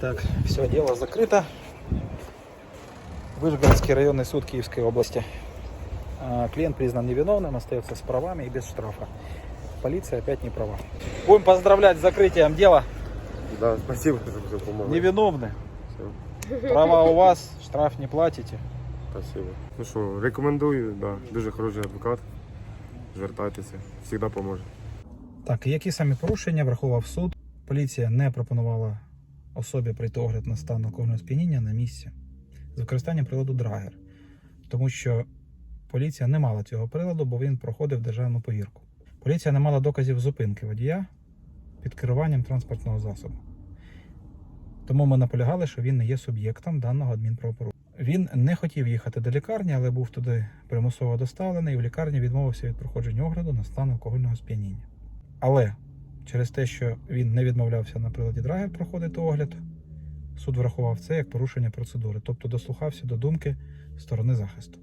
Так, все, дело закрыто. Вышгородский районный суд Киевской области. А, Клиент признан невиновным, остается с правами и без штрафа. Полиция опять не права. Будем поздравлять с закрытием дела. Да, спасибо, что все помогли. Невиновны. Все, Права у вас, штраф не платите. спасибо. Ну що, рекомендую, да, дуже хороший адвокат. Звертайтеся, завжди поможе. Так, і які самі порушення врахував суд? Поліція не пропонувала особі пройти огляд на стан алкогольного сп'яніння на місці з використанням приладу Драгер, тому що поліція не мала цього приладу, бо він проходив державну повірку. Поліція не мала доказів зупинки водія під керуванням транспортного засобу. Тому ми наполягали, що він не є суб'єктом даного адмінправопорушення. Він не хотів їхати до лікарні, але був туди примусово доставлений і в лікарні відмовився від проходження огляду на стан алкогольного сп'яніння. Але через те, що він не відмовлявся на приладі Драгер проходити огляд, суд врахував це як порушення процедури, тобто дослухався до думки сторони захисту.